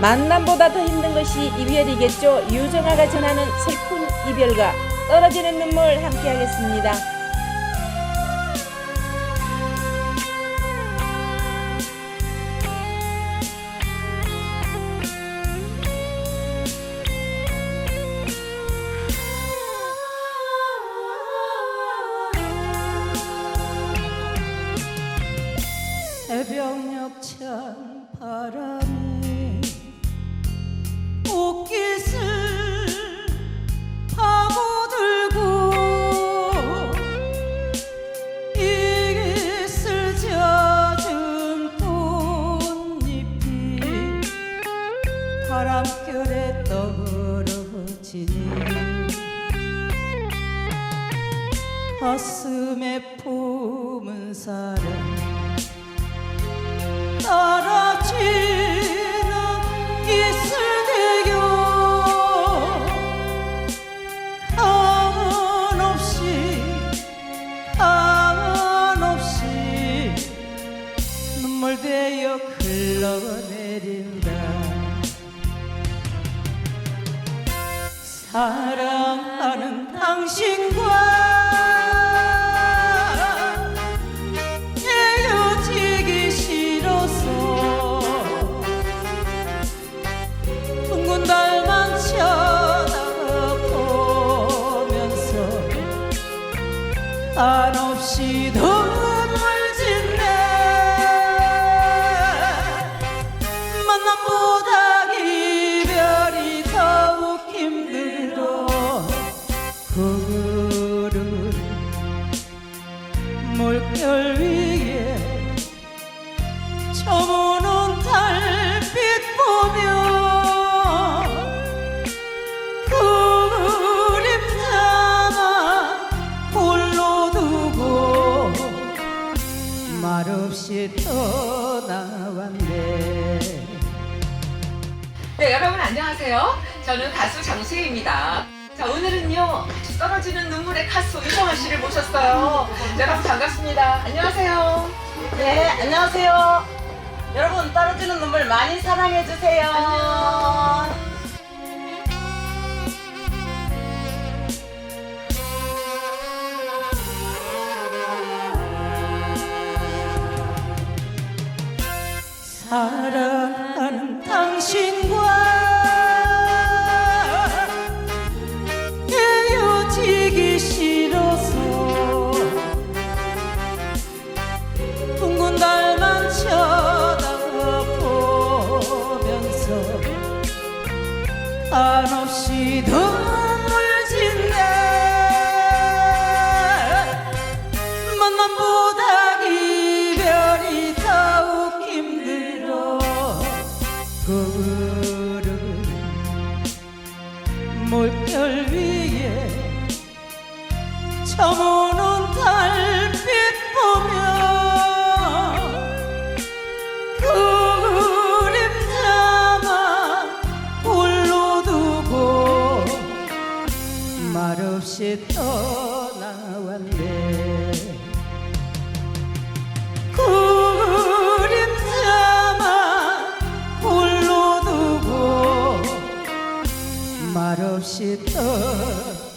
만남보다 더 힘든 것이 이별이겠죠. 유정아가 전하는 슬픈 이별과 떨어지는 눈물 함께 하겠습니다. 새벽녘 찬 바람이 바람결에 떨어지니 가슴에 품은 사랑. 떨어지는 이슬대교 한없이 한없이 눈물 되어 흘러내린다 사랑하는 당신과 헤어지기 싫어서 둥근 달만 쳐다보면서 한없이 눈물 물결 위에 저무는 달빛 보며 그 그림자만 홀로 두고 말없이 떠나왔네 네, 여러분 안녕하세요. 저는 가수 장수희입니다. 자, 오늘은요, 같이 떨어지는 눈물의 가수 이정아 씨를 모셨어요. 자, 여러분 반갑습니다. 안녕하세요. 네, 안녕하세요. 여러분 떨어지는 눈물 많이 사랑해 주세요. 사랑 한없이 눈물 짓네. 만남보다 이별이 더욱 힘들어. 그를 물결 위에 저무는 없이 떠나왔네. 그림자만 홀로 두고 말없이 떠